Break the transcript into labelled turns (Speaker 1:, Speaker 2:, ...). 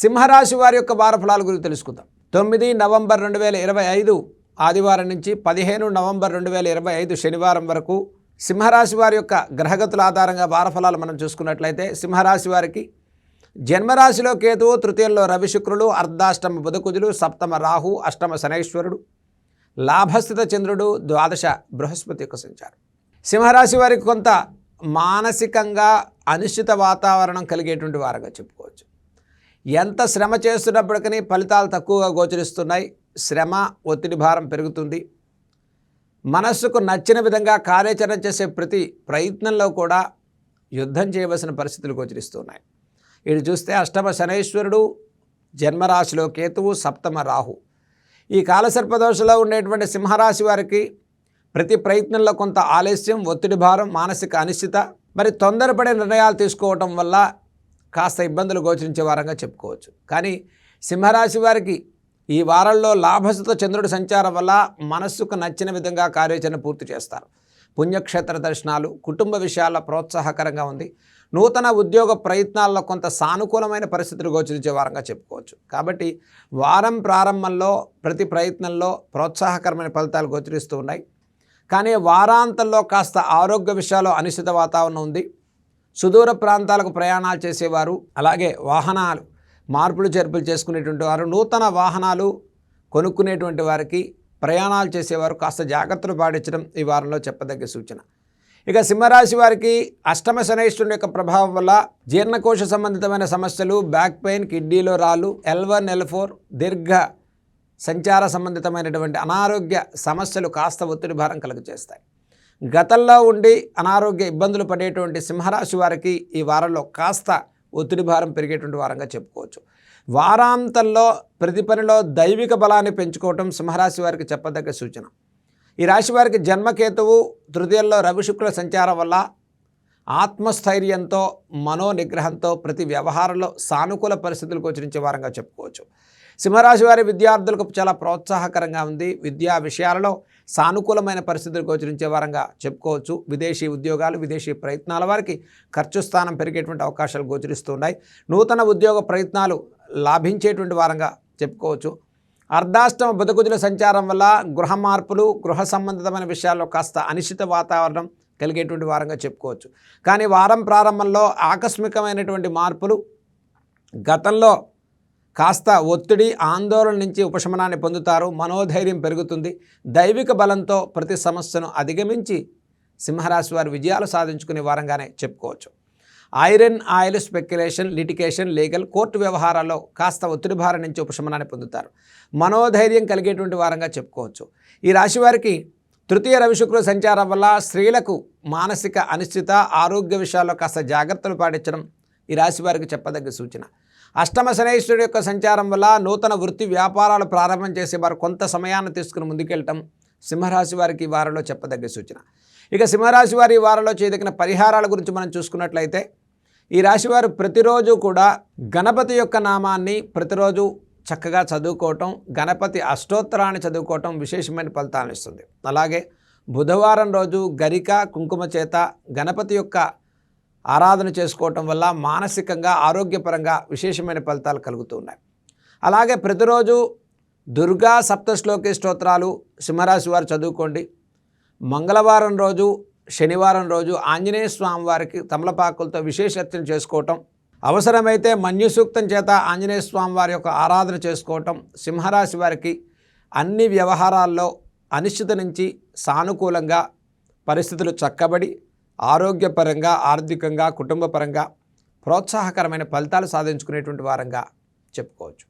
Speaker 1: సింహరాశి వారి యొక్క వారఫలాల గురించి తెలుసుకుందాం. తొమ్మిది నవంబర్ రెండు వేల ఇరవై ఐదు ఆదివారం నుంచి పదిహేను నవంబర్ రెండు వేల ఇరవై ఐదు శనివారం వరకు సింహరాశి వారి యొక్క గ్రహగతుల ఆధారంగా వారఫలాలు మనం చూసుకున్నట్లయితే సింహరాశి వారికి జన్మరాశిలో కేతువు తృతీయంలో రవి శుక్రులు అర్ధాష్టమ బుధకుజులు సప్తమ రాహు అష్టమ శనైశ్వరుడు లాభస్థిత చంద్రుడు ద్వాదశ బృహస్పతి యొక్క సంచారం. సింహరాశి వారికి కొంత మానసికంగా అనిశ్చిత వాతావరణం కలిగేటువంటి వారుగా చెప్పు. ఎంత శ్రమ చేస్తున్నప్పటికీ ఫలితాలు తక్కువగా గోచరిస్తున్నాయి. శ్రమ ఒత్తిడి భారం పెరుగుతుంది. మనస్సుకు నచ్చిన విధంగా కార్యాచరణ చేసే ప్రతి ప్రయత్నంలో కూడా యుద్ధం చేయవలసిన పరిస్థితులు గోచరిస్తున్నాయి. ఇటు చూస్తే అష్టమ శనైశ్వరుడు జన్మరాశిలో కేతువు సప్తమ రాహు. ఈ కాలసర్పదోషలో ఉండేటువంటి సింహరాశి వారికి ప్రతి ప్రయత్నంలో కొంత ఆలస్యం ఒత్తిడి భారం మానసిక అనిశ్చిత మరి తొందరపడే నిర్ణయాలు తీసుకోవటం వల్ల కాస్త ఇబ్బందులు గోచరించే వారంగా చెప్పుకోవచ్చు. కానీ సింహరాశి వారికి ఈ వారంలో లాభస్థిత చంద్రుడి సంచారం వల్ల మనస్సుకు నచ్చిన విధంగా కార్యాచరణ పూర్తి చేస్తారు. పుణ్యక్షేత్ర దర్శనాలు కుటుంబ విషయాల్లో ప్రోత్సాహకరంగా ఉంది. నూతన ఉద్యోగ ప్రయత్నాల్లో కొంత సానుకూలమైన పరిస్థితులు గోచరించే వారంగా చెప్పుకోవచ్చు. కాబట్టి వారం ప్రారంభంలో ప్రతి ప్రయత్నంలో ప్రోత్సాహకరమైన ఫలితాలు గోచరిస్తూ ఉన్నాయి. కానీ వారాంతంలో కాస్త ఆరోగ్య విషయాల్లో అనిశ్చిత వాతావరణం ఉంది. సుదూర ప్రాంతాలకు ప్రయాణాలు చేసేవారు అలాగే వాహనాలు మార్పులు చేర్పులు చేసుకునేటువంటి వారు నూతన వాహనాలు కొనుక్కునేటువంటి వారికి ప్రయాణాలు చేసేవారు. కాస్త జాగ్రత్తలు పాటించడం ఈ వారంలో చెప్పదగ్గ సూచన. ఇక సింహరాశి వారికి అష్టమ శనైష్ఠుని యొక్క ప్రభావం వల్ల జీర్ణకోశ సంబంధితమైన సమస్యలు బ్యాక్ పెయిన్ కిడ్నీలో రాళ్ళు ఎల్ వన్ ఎల్ ఫోర్ దీర్ఘ సంచార సంబంధితమైనటువంటి అనారోగ్య సమస్యలు కాస్త ఒత్తిడి భారం కలుగజేస్తాయి. గతంలో ఉండి అనారోగ్య ఇబ్బందులు పడేటువంటి సింహరాశి వారికి ఈ వారంలో కాస్త ఒత్తిడి భారం పెరిగేటువంటి వారంగా చెప్పుకోవచ్చు. వారాంతంలో ప్రతి పనిలో దైవిక బలాన్ని పెంచుకోవటం సింహరాశి వారికి చెప్పదగ్గ సూచన. ఈ రాశి వారికి జన్మకేతువు తృతీయంలో రవి శుక్ల సంచారం వల్ల ఆత్మస్థైర్యంతో మనోనిగ్రహంతో ప్రతి వ్యవహారంలో సానుకూల పరిస్థితులు గోచరించే వారంగా చెప్పుకోవచ్చు. సింహరాశి వారి విద్యార్థులకు చాలా ప్రోత్సాహకరంగా ఉంది. విద్యా విషయాలలో సానుకూలమైన పరిస్థితులు గోచరించే వారంగా చెప్పుకోవచ్చు. విదేశీ ఉద్యోగాలు విదేశీ ప్రయత్నాల వారికి ఖర్చు స్థానం పెరిగేటువంటి అవకాశాలు గోచరిస్తున్నాయి నూతన ఉద్యోగ ప్రయత్నాలు లాభించేటువంటి వారంగా చెప్పుకోవచ్చు. అర్ధాష్టమ బతుకుజుల సంచారం వల్ల గృహ మార్పులు గృహ సంబంధితమైన విషయాల్లో కాస్త అనిశ్చిత వాతావరణం కలిగేటువంటి వారంగా చెప్పుకోవచ్చు. కానీ వారం ప్రారంభంలో ఆకస్మికమైనటువంటి మార్పులు గతంలో కాస్త ఒత్తిడి ఆందోళన నుంచి ఉపశమనాన్ని పొందుతారు. మనోధైర్యం పెరుగుతుంది. దైవిక బలంతో ప్రతి సమస్యను అధిగమించి సింహరాశి వారు విజయాలు సాధించుకునే వారంగానే చెప్పుకోవచ్చు. Iron oil speculation litigation legal court వ్యవహారాల్లో కాస్త ఒత్తిడి భారం నుంచి ఉపశమనాన్ని పొందుతారు. మనోధైర్యం కలిగేటువంటి వారంగా చెప్పుకోవచ్చు. ఈ రాశి వారికి తృతీయ రవిశుక్రుల సంచారం వల్ల స్త్రీలకు మానసిక అనిశ్చిత ఆరోగ్య విషయాల్లో కాస్త జాగ్రత్తలు పాటించడం ఈ రాశి వారికి చెప్పదగ్గ సూచన. అష్టమ శనైశ్వరుడు యొక్క సంచారం వల్ల నూతన వృత్తి వ్యాపారాలు ప్రారంభం చేసే వారు కొంత సమయాన్ని తీసుకుని ముందుకెళ్ళటం సింహరాశి వారికి ఈ వారంలో చెప్పదగ్గ సూచన. ఇక సింహరాశి వారి ఈ వారంలో చేయదగిన పరిహారాల గురించి మనం చూసుకున్నట్లయితే ఈ రాశివారు ప్రతిరోజు కూడా గణపతి యొక్క నామాన్ని ప్రతిరోజు చక్కగా చదువుకోవటం గణపతి అష్టోత్తరాన్ని చదువుకోవటం విశేషమైన ఫలితాలను ఇస్తుంది. అలాగే బుధవారం రోజు గరిక కుంకుమ చేత గణపతి యొక్క ఆరాధన చేసుకోవటం వల్ల మానసికంగా ఆరోగ్యపరంగా విశేషమైన ఫలితాలు కలుగుతూ ఉన్నాయి. అలాగే ప్రతిరోజు దుర్గా సప్తశ్లోకి స్తోత్రాలు సింహరాశి వారు చదువుకోండి. మంగళవారం రోజు శనివారం రోజు ఆంజనేయ స్వామి వారికి తమలపాకులతో విశేషత్వం చేసుకోవటం. అవసరమైతే మన్యు సూక్తం చేత ఆంజనేయ స్వామి వారి యొక్క ఆరాధన చేసుకోవటం. సింహరాశి వారికి అన్ని వ్యవహారాల్లో అనిశ్చిత నుంచి సానుకూలంగా పరిస్థితులు చక్కబడి ఆరోగ్యపరంగా ఆర్థికంగా కుటుంబపరంగా ప్రోత్సాహకరమైన ఫలితాలు సాధించుకునేటువంటి వారంగా చెప్పుకోవచ్చు.